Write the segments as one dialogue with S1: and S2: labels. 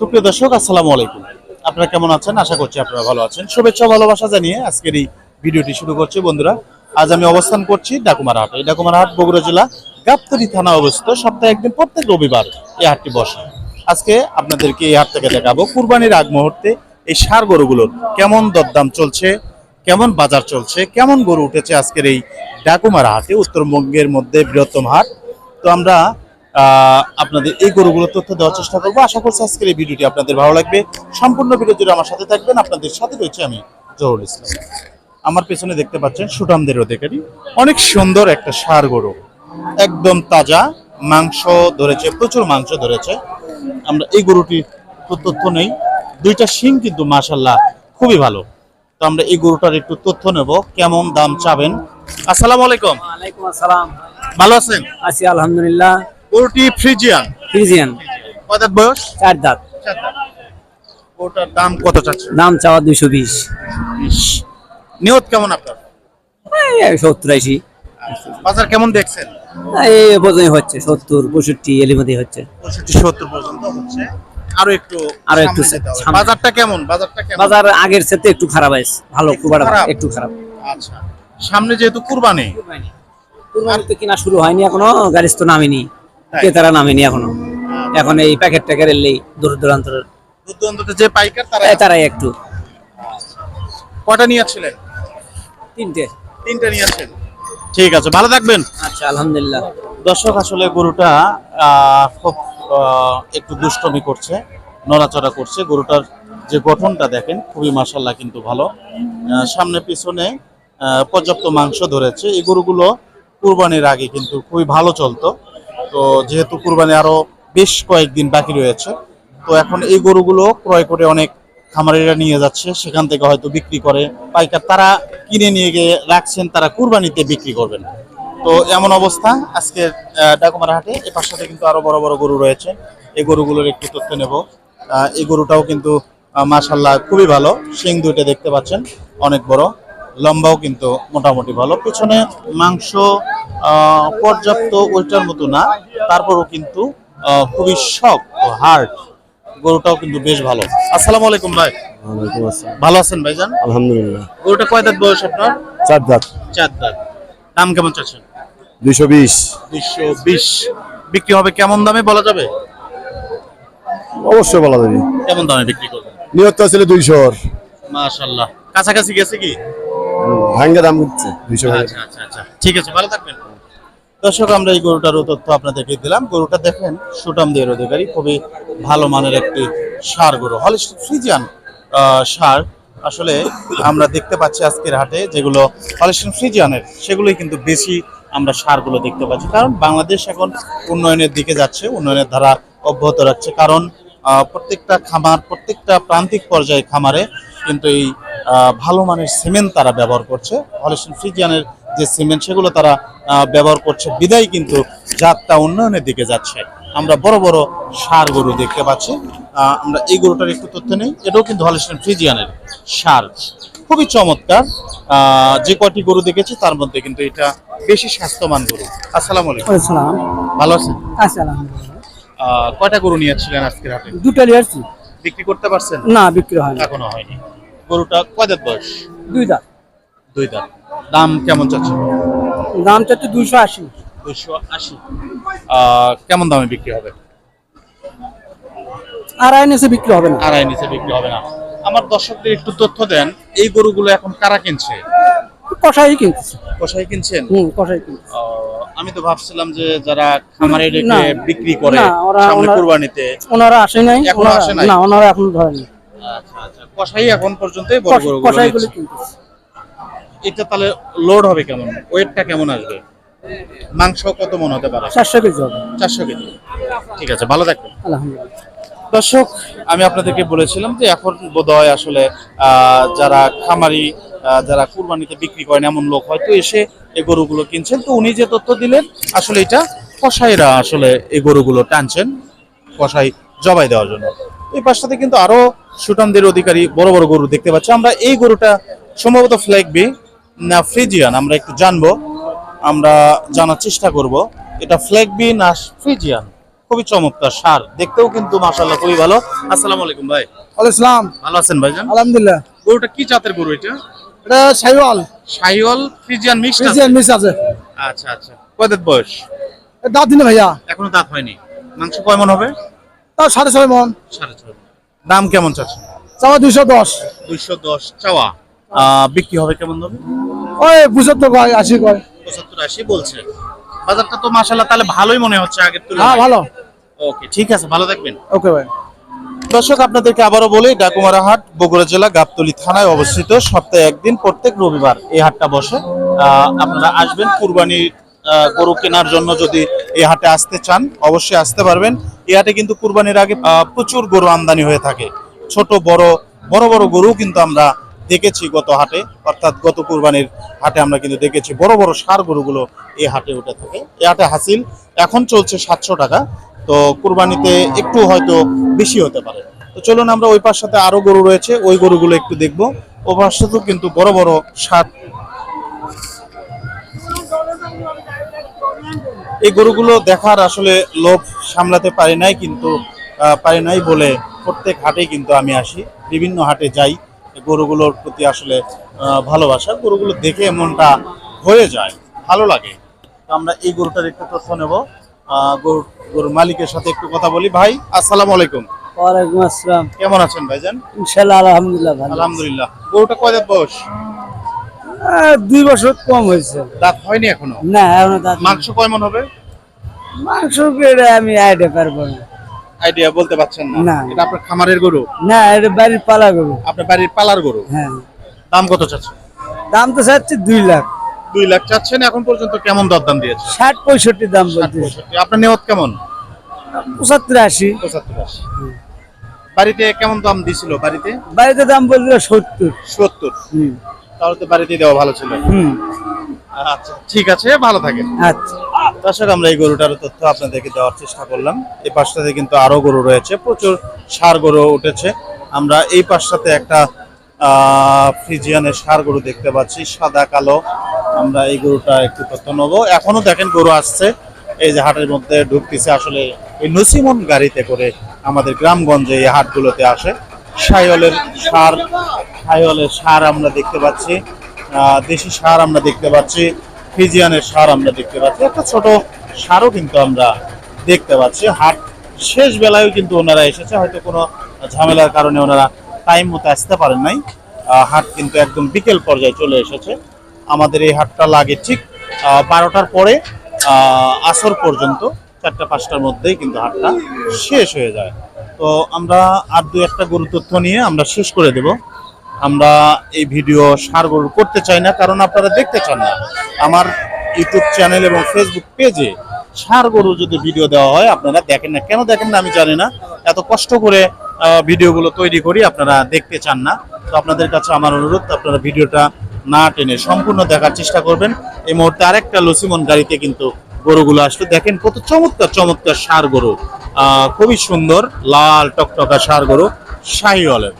S1: সুপ্রিয় দর্শক, আসসালামু আলাইকুম। আপনারা কেমন আছেন? আশা করছি আপনারা ভালো আছেন। শুভেচ্ছা ভালোবাসা জানিয়ে আজকের এই ভিডিওটি শুরু করছি। বন্ধুরা, আজ আমি অবস্থান করছি ডাকুমার হাট এই ডাকুমার হাট বগুড়া জেলা, গাবতলী থানা অবস্থিত। সপ্তাহে একদিন প্রত্যেক রবিবার এই হাটটি বসে। আজকে আপনাদেরকে এই হাট থেকে দেখাবো কুরবানির আগ মুহূর্তে এই সার গরুগুলোর কেমন দরদাম চলছে, কেমন বাজার চলছে, কেমন গরু উঠেছে আজকের এই ডাকুমার হাটে উত্তরবঙ্গের মধ্যে বৃহত্তম হাট। তো আমরা আপনাদের এই গরুগুলোর তথ্য দেওয়ার চেষ্টা করব। আশা করছি আজকের এই ভিডিওটি আপনাদের ভালো লাগবে। সম্পূর্ণ ভিডিও জুড়ে আমার সাথে থাকবেন। আপনাদের সাথে রয়েছে আমি জহুরুল ইসলাম। আমার পেছনে দেখতে পাচ্ছেন সুটামদের অধিকারী। অনেক সুন্দর একটা সার গরু। একদম তাজা মাংস ধরেছে প্রচুর মাংস ধরেছে। আমরা এই গরুটির তথ্য নেই। দুইটা শিং কিন্তু মাশাল্লাহ খুবই ভালো। তো আমরা এই গরুটার একটু তথ্য নেব। কেমন দাম চাবেন? আসসালামু আলাইকুম।
S2: ওয়ালাইকুম আসসালাম।
S1: ভালো আছেন?
S2: আছি আলহামদুলিল্লাহ।
S1: গরুটি ফ্রিজিয়ান?
S2: ফ্রিজিয়ান।
S1: কত বয়স?
S2: চার দাঁত।
S1: ওটার দাম কত চাচ্ছে
S2: দাম চাওয়া দুইশো বিশ।
S1: নিয়ত কেমন আপনার?
S2: সত্তর আশি।
S1: বাজার কেমন দেখছেন?
S2: এই পর্যন্ত হচ্ছে সত্তর পঁয়ষট্টি এলির মধ্যে হচ্ছে।
S1: পঁয়ষট্টি সত্তর পর্যন্ত হচ্ছে। আরও একটু
S2: আরও একটু।
S1: বাজারটা কেমন? বাজারটা কেমন?
S2: বাজার আগের একটু খারাপ আছে। ভালো খুব একটু
S1: খারাপ? আচ্ছা। সামনে যেহেতু কুরবানি।
S2: কুরবানি তো কিনা শুরু হয়নি এখনও গাড়ি তো নামেনি? ক্রেতারা নামেনি এখনও। এখন এই প্যাকেট ট্যাকেট এলেই দূর দূরান্তরের
S1: যে পাইকার তারা
S2: তারাই একটু।
S1: কটা নিয়েছিলেন
S2: তিনটে।
S1: তিনটা নিয়েছেন ঠিক আছে ভালো থাকবেন।
S2: আচ্ছা আলহামদুলিল্লাহ।
S1: দর্শক আসলে গরুটা খুব একটু দুষ্টমি করছে নড়াচড়া করছে। গরুটার যে গঠনটা দেখেন খুবই মাসাল্লাহ কিন্তু ভালো। সামনে পিছনে পর্যাপ্ত মাংস ধরেছে। এই গরুগুলো কুরবানির আগে কিন্তু খুবই ভালো চলতো। তো যেহেতু কুরবানি আরও বেশ কয়েকদিন বাকি রয়েছে, তো এখন এই গরুগুলো ক্রয় করে অনেক খামারিরা নিয়ে যাচ্ছে, সেখান থেকে হয়তো বিক্রি করে পাইকার তারা কিনে নিয়ে গিয়ে রাখছেন, তারা কুরবানিতে বিক্রি করবেন। তো এমন অবস্থা আজকে ডাকুমার হাটে, এ পাশে কিন্তু আরও বড় বড় গরু রয়েছে, এই গরুগুলোর একটু তথ্য নেব। এই গরুটাও কিন্তু মাশাল্লাহ খুবই ভালো শিং দুইটা দেখতে পাচ্ছেন, অনেক বড়। লম্বাও কিন্তু মোটামুটি ভালো। পিছনে মাংস পর্যাপ্ত ওইটার মতো না। তারপরও কিন্তু খুবই শক্ত হার্ড। গরুটাও কিন্তু বেশ ভালো। আসসালামু আলাইকুম ভাই। ভালো আছেন ভাইজান?
S3: আলহামদুলিল্লাহ।
S1: গরুটা কয় দাঁত বয়স আপনার?
S3: চার দাঁত।
S1: চার দাঁত। দাম কেমন চাচ্ছেন?
S3: দুইশো বিশ।
S1: দুইশো বিশ। বিক্রি হবে কেমন দামে বলা যাবে?
S3: অবশ্যই বলা যাবে।
S1: কেমন দামে বিক্রি করবেন?
S3: নিয়ত ছিল দুইশোর।
S1: মাশাল্লাহ কাছাকাছি গেছে কি?
S3: ভাঙ্গে দাম দুইশো
S1: আচ্ছা আচ্ছা আচ্ছা। ঠিক আছে ভালো থাকবেন। দর্শক আমরা এই গরুটারও তথ্য আপনাদেরকে দিলাম। গরুটা দেখেন সুটাম দের অধিকারী খুবই ভালো মানের একটি সার গরু। Holstein Friesian sir. আসলে আমরা দেখতে পাচ্ছি আজকের হাটে যেগুলো হলিস্টিন ফ্রিজিয়ানের সেগুলোই কিন্তু বেশি আমরা সারগুলো দেখতে পাচ্ছি। কারণ বাংলাদেশ এখন উন্নয়নের দিকে যাচ্ছে উন্নয়নের ধারা অব্যাহত রাখছে। কারণ প্রত্যেকটা খামার প্রত্যেকটা প্রান্তিক পর্যায়ে খামারে কিন্তু এই ভালো মানের সিমেন্ট তারা ব্যবহার করছে। হলিস্টিন ফ্রিজিয়ানের যে সিমেন্ট সেগুলো তারা ব্যবহার করছে। বিদায় কিন্তু যাত্রা উন্নয়নের দিকে যাচ্ছে। আমরা বড় বড় সার গরু দেখতে পাচ্ছি। আহ, আমরা এই গরুটার একটু তথ্য নেই। এটাও কিন্তু হলিস্টিন ফ্রিজিয়ানের সার। খুবই চমৎকার। আহ, যে কয়টি গরু দেখেছি তার মধ্যে কিন্তু এটা বেশি স্বাস্থ্যবান গরু। আসসালামু আলাইকুম। ভালো আছেন?
S2: আচ্ছা
S1: কয়টা গরু নিয়েছিলেন আজকের হাটে?
S2: দুটো লিয়ারছি
S1: বিক্রি করতে পারছেন?
S2: না বিক্রি হয় না।
S1: এখনও হয়নি। গরুটা কয় দাঁত বয়স?
S2: দুই দাঁত।
S1: দুই দাঁত। দাম কেমন চাচ্ছে?
S2: দাম চাচ্ছে দুইশো আশি।
S1: দুইশো আশি। কেমন দামে বিক্রি হবে?
S2: আড়াই নিচে বিক্রি হবে না।
S1: আড়াই নিচে বিক্রি হবে না। আমার দর্শকদের একটু তথ্য দেন এই গরুগুলো এখন কারা কিনছে?
S2: কষাই কিনতেছে।
S1: কষাই কিনছেন?
S2: হুম কষাই কিনতেছে।
S1: আমি তো ভাবছিলাম যে যারা খামারে রেখে বিক্রি করে সামনে কুরবানিতে।
S2: ওনারা আসে নাই এখনও
S1: আসে নাই?
S2: না ওনারা এখন ধরেনি
S1: আচ্ছা আচ্ছা কষাই এখন পর্যন্তই বড় নিচ্ছে। এটা তাহলে লোড হবে কেমন? ওয়েটটা কেমন আসবে? মাংস কত মন হতে পারে?
S2: চারশো কেজি হবে।
S1: চারশো কেজি। ঠিক আছে ভালো থাকবেন।
S2: আলহামদুলিল্লাহ।
S1: দর্শক আমি আপনাদেরকে বলেছিলাম যে এখন বোধহয় আসলে আহ, যারা খামারি যারা কুরবানিতে বিক্রি করেন এমন লোক হয়তো এসে এই গরুগুলো কিনছেন। তো উনি যে তথ্য দিলেন আসলে এটা কসাইরা আসলে এই গরুগুলো টানছেন কসাই জবাই দেওয়ার জন্য। এই পাশটাতে কিন্তু আরও সুটানদের অধিকারী বড় বড় গরু দেখতে পাচ্ছি। আমরা এই গরুটা সম্ভবত ফ্ল্যাগ বি না ফ্রিজিয়ান আমরা একটু জানব আমরা জানার চেষ্টা করব। এটা ফ্ল্যাগ বি না ফ্রিজিয়ান? খুবই চমৎকার সার দেখতেও কিন্তু মাশাল্লাহ খুবই ভালো। আসসালামু আলাইকুম ভাই। ভালো আছেন ভাইজান?
S4: আলহামদুলিল্লাহ।
S1: গরুটা কি জাতের গরু এটা?
S4: এটা Sahiwal
S1: Sahiwal Friesian mixed
S4: Friesian mix আছে।
S1: আচ্ছা আচ্ছা। কয়দাত বয়স?
S4: দাঁত দিনে ভাইয়া।
S1: এখনও দাঁত হয়নি। মাংস কয় মন হবে?
S4: তাও সাড়ে ছয় মন।
S1: সাড়ে ছয় দাম কেমন চাচ্ছেন?
S4: চাওয়া দুইশো দশ।
S1: দুইশো দশ চাওয়া। বিক্রি হবে কেমন দামে?
S4: ওই পঁচাত্তর কয় আশি কয়।
S1: পঁচাত্তর আশি বলছে। বাজারটা তো মাশাল্লাহ তাহলে ভালোই মনে হচ্ছে আগের
S4: হ্যাঁ ভালো।
S1: ওকে ঠিক আছে ভালো থাকবেন।
S4: ওকে ভাই।
S1: দর্শক, আপনাদেরকে আবারও বলি ডাকুমারা হাট বগুড়া জেলা, গাবতলী থানায় অবস্থিত। সপ্তাহে একদিন, প্রত্যেক রবিবার এই হাটটা বসে। আপনারা আসবেন, কুরবানির গরু কেনার জন্য যদি এই হাটে আসতে চান, অবশ্যই আসতে পারবেন। এই হাটে কিন্তু কুরবানির আগে প্রচুর গরু আমদানি হয়ে থাকে। ছোট, বড় বড় বড় গরু কিন্তু আমরা দেখেছি গত হাটে। অর্থাৎ গত কুরবানির হাটে আমরা কিন্তু দেখেছি বড় বড় সার গরুগুলো এই হাটে উঠে থাকে। এই হাটে হাসিল এখন চলছে সাতশো টাকা। তো কুরবানিতে একটু হয়তো বেশি হতে পারে। তো চলুন আমরা ওই পাশ সাথে আরও গরু রয়েছে, ওই গরুগুলো একটু দেখব। ও পাশটাতেও কিন্তু বড় বড় সার। এই গরুগুলো দেখার আসলে লোভ সামলাতে পারি নাই, কিন্তু পারি নাই বলে প্রত্যেক হাটে কিন্তু আমি আসি। বিভিন্ন হাটে যাই গরুগুলোর প্রতি আসলে ভালোবাসা। গরুগুলো দেখে মনটা হয়ে যায়, ভালো লাগে। আমরা এই গরুটার একটু তথ্য নেব। আহ, গরু গরুর মালিকের সাথে একটু কথা বলি। ভাই আসসালামু আলাইকুম।
S2: ওয়ালাইকুম আসসালাম।
S1: কেমন আছেন ভাইজান?
S2: ইনশাল্লাহ আলহামদুলিল্লাহ ভালো
S1: আলহামদুলিল্লাহ। গরুটা কয় দাঁত বয়স?
S2: দুই বছর কম হয়েছে।
S1: দাঁত হয়নি এখনও?
S2: না এখনও দাঁত
S1: মাংস কয় মন হবে?
S2: মাংস পেড়ে আমি আইডে পারব না।
S1: আইডিয়া বলতে পারছেন না?
S2: না।
S1: এটা আপনার খামারের গরু?
S2: না এটা বাড়ির পালা গরু।
S1: আপনার বাড়ির পালার গরু?
S2: হ্যাঁ।
S1: দাম কত চাচ্ছেন?
S2: দাম তো চাচ্ছি দুই লাখ।
S1: দুই লাখ চাচ্ছেন এখন পর্যন্ত কেমন দরদাম দিয়েছে?
S2: ষাট পঁয়ষট্টি দাম
S1: আপনার নেওয়াত কেমন?
S2: পঁচাত্তর আশি।
S1: পঁচাত্তর আশি। বাড়িতে কেমন দাম দিছিল? বাড়িতে?
S2: বাড়িতে দাম বলছিল সত্তর।
S1: সত্তর। তাহলে তো বাড়িতে দেওয়া ভালো ছিল। আচ্ছা ঠিক আছে ভালো থাকেন।
S2: আচ্ছা।
S1: দর্শক আমরা এই গরুটার তথ্য আপনাদেরকে দেওয়ার চেষ্টা করলাম। এই পাশটাতে কিন্তু আরও গরু রয়েছে প্রচুর সার গরু উঠেছে। আমরা এই পাশটাতে একটা আহ, ফ্রিজিয়ানের সার গরু দেখতে পাচ্ছি সাদা কালো। আমরা এই গরুটা একটু তথ্য নেব। এখনও দেখেন গরু আসছে। এই যে হাটের মধ্যে ঢুকতেছে আসলে এই নসিমন গাড়িতে করে আমাদের গ্রামগঞ্জে এই হাটগুলোতে আসে। সাইওয়ালের সার সাইওয়ালের সার আমরা দেখতে পাচ্ছি দেশি সার আমরা দেখতে পাচ্ছি, ফিজিয়ানের সার আমরা দেখতে পাচ্ছি। একটা ছোট সারও কিন্তু আমরা দেখতে পাচ্ছি। হাট শেষ বেলায়ও কিন্তু ওনারা এসেছে। হয়তো কোনো ঝামেলার কারণে ওনারা টাইম মতো আসতে পারেন নাই। হাট কিন্তু একদম বিকেল পর্যায়ে চলে এসেছে। আমাদের এই হাটটা লাগে ঠিক বারোটার পরে আসর পর্যন্ত, চারটা, পাঁচটার মধ্যেই কিন্তু হাটটা শেষ হয়ে যায়। তো আমরা আর দু একটা গরু তথ্য নিয়ে আমরা শেষ করে দেব। আমরা এই ভিডিও সার গরু করতে চাই না, কারণ আপনারা দেখতে চান না। আমার ইউটিউব চ্যানেল এবং ফেসবুক পেজে সার গরু যদি ভিডিও দেওয়া হয়, আপনারা দেখেন না। কেন দেখেন না আমি জানি না। এত কষ্ট করে ভিডিওগুলো তৈরি করি, আপনারা দেখতে চান না। তো আপনাদের কাছে আমার অনুরোধ, আপনারা ভিডিওটা না টেনে সম্পূর্ণ দেখার চেষ্টা করবেন। এই মুহূর্তে আরেকটা লসিমন গাড়িতে কিন্তু গরুগুলো আসলে। দেখেন কত চমৎকার চমৎকার সার গরু। খুবই সুন্দর লাল টকটকা সার গরু শাহিওয়ালের।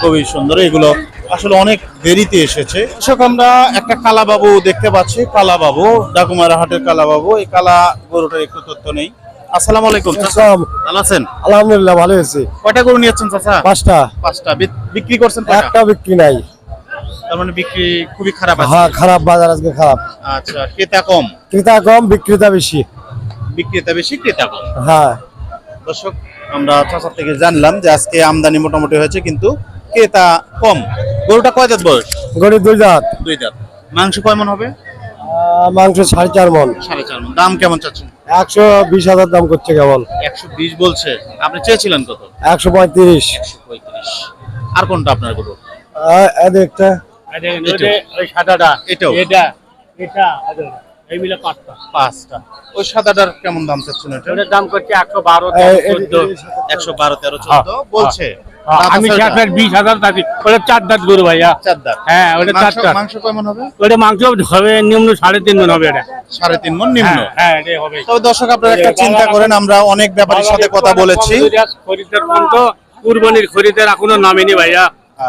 S1: খুবই সুন্দর। এগুলো আসলে অনেক দেরিতে এসেছে। কৃষক আমরা একটা কালাবাবু দেখতে পাচ্ছি। কালাবাবু ডাকুমারা হাটের কালাবাবু। এই কালা গরুটার একটু তথ্য নেই। আসসালামু আলাইকুম চাচা। ভালো আছেন?
S3: আলহামদুলিল্লাহ ভালো হয়েছে
S1: কয়টা গরু নিয়েছেন চাচা?
S3: পাঁচটা।
S1: পাঁচটা। বিক্রি করছেন
S3: একটা বিক্রি নাই।
S1: তার মানে বিক্রি খুবই খারাপ আছে।
S3: হ্যাঁ খারাপ বাজার আজকে খারাপ।
S1: আচ্ছা ক্রেতা কম?
S3: ক্রেতা কম বিক্রেতা বেশি।
S1: বিক্রেতা বেশি ক্রেতা কম।
S3: হ্যাঁ।
S1: দর্শক আমরা চাচা থেকে জানলাম যে আজকে আমদানি মোটামুটি হয়েছে কিন্তু ক্রেতা কম। গরুটা কয় দাঁত বয়স?
S3: গরিব দুই জাত।
S1: দুই দাঁত মাংস কয় মন হবে?
S3: মাংস সাড়ে চার মন।
S1: সাড়ে চার মন। দাম কেমন চাচ্ছেন?
S3: একশো বিশ হাজার দাম করছে কেবল।
S1: একশো বিশ বলছে। আপনি চেয়েছিলেন কত?
S3: একশো পঁয়ত্রিশ।
S1: একশো পঁয়ত্রিশ। আর কোনটা আপনার গরু?
S3: আহ, একটা
S1: এটাও
S5: এটা এটা এই মিলে পাঁচটা
S1: পাঁচটা ওই সাদাটার কেমন দাম চাচ্ছেন এটা
S5: ওটার দাম করছে একশো বারো
S3: এ- এ-
S5: চোদ্দ
S1: একশো বারো তেরো চোদ্দ বলছে
S5: হ্যাঁ, আমি
S1: আছে
S5: বিশ হাজার থাকি ওটা চার দাঁত গরু ভাইয়া
S1: চার দাঁত
S5: হ্যাঁ ওটা
S1: মাংস-
S5: চারটা
S1: মাংস কেমন হবে
S5: ওটা মাংস হবে নিম্ন সাড়ে তিন মন হবে এটা
S1: সাড়ে তিন মন নিম্ন
S5: হ্যাঁ হ্যাঁ এটাই হবে
S1: তবে দর্শক আপনারা একটা চিন্তা করেন আমরা অনেক ব্যাপারীর সাথে কথা বলেছি
S5: খরিদ্দার পর্যন্ত কুরবানির খরিদ্দার এখনও নামেনি ভাইয়া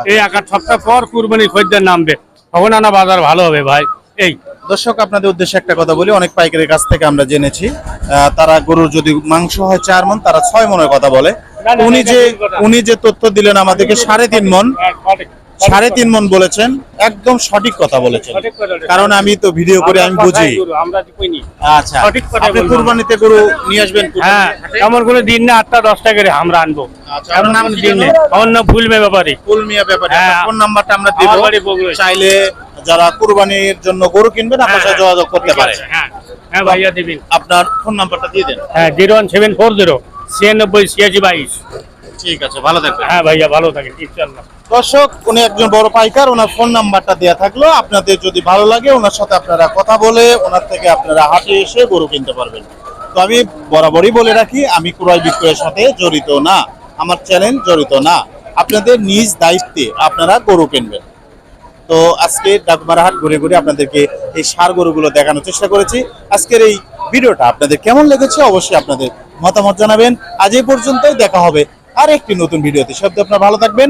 S5: এই এক সপ্তাহ পর কুরবানি খদ্দের নামবে তখন আনা বাজার ভালো হবে ভাই এই
S1: দর্শক আপনাদের উদ্দেশ্যে একটা কথা বলি অনেক পাইকারের কাছ থেকে আমরা জেনেছি আহ, তারা গরুর যদি মাংস হয় চার মন তারা ছয় মনের কথা বলে উনি যে উনি যে তথ্য দিলেন আমাদেরকে সাড়ে তিন মন
S5: হ্যাঁ।
S1: সাড়ে তিন মন বলেছেন একদম সঠিক কথা বলেছেন। কারণ আমি তো ভিডিও করে আমি বুঝি।
S5: আমরা।
S1: আচ্ছা আপনি কুরবানিতে গরু নিয়ে আসবেন
S5: হ্যাঁ এমন কোনো দিন না আটটা দশটা করে আমরা আনব।
S1: আচ্ছা আপনার নাম
S5: এমন
S1: কি
S5: দিন নেই আমার নাম ফুলমে ব্যাপারে।
S1: ফুল ব্যাপারে।
S5: হ্যাঁ।
S1: ফোন নাম্বারটা আমরা দিব।
S5: আমার বাড়ি বগুড়ায়।
S1: চাইলে যারা কুরবানির জন্য গরু কিনবেন আপনার সাথে যোগাযোগ করতে পারে।
S5: হ্যাঁ। হ্যাঁ ভাইয়া দিবিন।
S1: আপনার ফোন নাম্বারটা দিয়ে দেন।
S5: হ্যাঁ zero one seven four zero ছিয়ানব্বই ছিয়াশি বাইশ।
S1: ঠিক আছে ভালো থাকবেন।
S5: হ্যাঁ ভাইয়া ভালো থাকে ইনশাল্লাহ
S1: দর্শক, উনি একজন বড় পাইকার, ওনার ফোন নাম্বারটা দেওয়া থাকল। আপনাদের যদি ভালো লাগে, ওনার সাথে আপনারা কথা বলে, ওনার থেকে আপনারা হাটে এসে গরু কিনতে পারবেন। তো আমি বরাবরই বলে রাখি, আমি ক্রয় বিক্রয়ের সাথে জড়িত না। আমার চ্যানেল জড়িত না। আপনাদের নিজ দায়িত্বে আপনারা গরু কিনবেন। তো আজকে ডাকমারাহাট ঘুরে ঘুরে আপনাদেরকে এই সার গরুগুলো দেখানোর চেষ্টা করেছি। আজকের এই ভিডিওটা আপনাদের কেমন লেগেছে অবশ্যই আপনাদের মতামত জানাবেন। আজ এই পর্যন্তই দেখা হবে আর একটি নতুন ভিডিওতে। সব আপনারা ভালো থাকবেন।